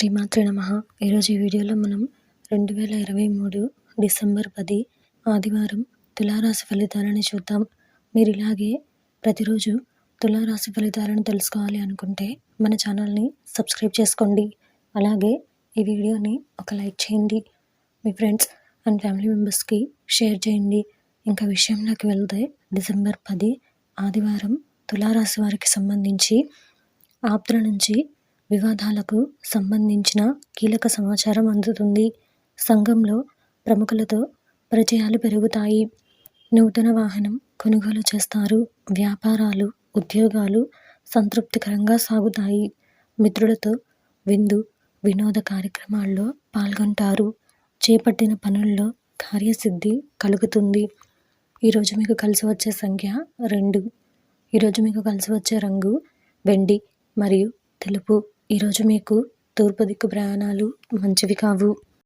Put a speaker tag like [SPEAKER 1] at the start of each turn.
[SPEAKER 1] శ్రీమాత్రి నమ. ఈరోజు ఈ వీడియోలో మనం రెండు వేల ఇరవై మూడు డిసెంబర్ పది ఆదివారం తులారాశి ఫలితాలని చూద్దాం. మీరు ఇలాగే ప్రతిరోజు తులారాశి ఫలితాలను తెలుసుకోవాలి అనుకుంటే మన ఛానల్ని సబ్స్క్రైబ్ చేసుకోండి. అలాగే ఈ వీడియోని ఒక లైక్ చేయండి. మీ ఫ్రెండ్స్ అండ్ ఫ్యామిలీ మెంబర్స్కి షేర్ చేయండి. ఇంకా విషయంలోకి వెళ్తే డిసెంబర్ పది ఆదివారం తులారాశి వారికి సంబంధించి ఆప్తుల నుంచి వివాదాలకు సంబంధించిన కీలక సమాచారం అందుతుంది. సంఘంలో ప్రముఖులతో పరిచయాలు పెరుగుతాయి. నూతన వాహనం కొనుగోలు చేస్తారు. వ్యాపారాలు ఉద్యోగాలు సంతృప్తికరంగా సాగుతాయి. మిత్రులతో విందు వినోద కార్యక్రమాల్లో పాల్గొంటారు. చేపట్టిన పనుల్లో కార్యసిద్ధి కలుగుతుంది. ఈరోజు మీకు కలిసి వచ్చే సంఖ్య రెండు. ఈరోజు మీకు కలిసి వచ్చే రంగు వెండి మరియు తెలుపు. ఈరోజు మీకు తూర్పు దిక్కు ప్రయాణాలు మంచివి కావు.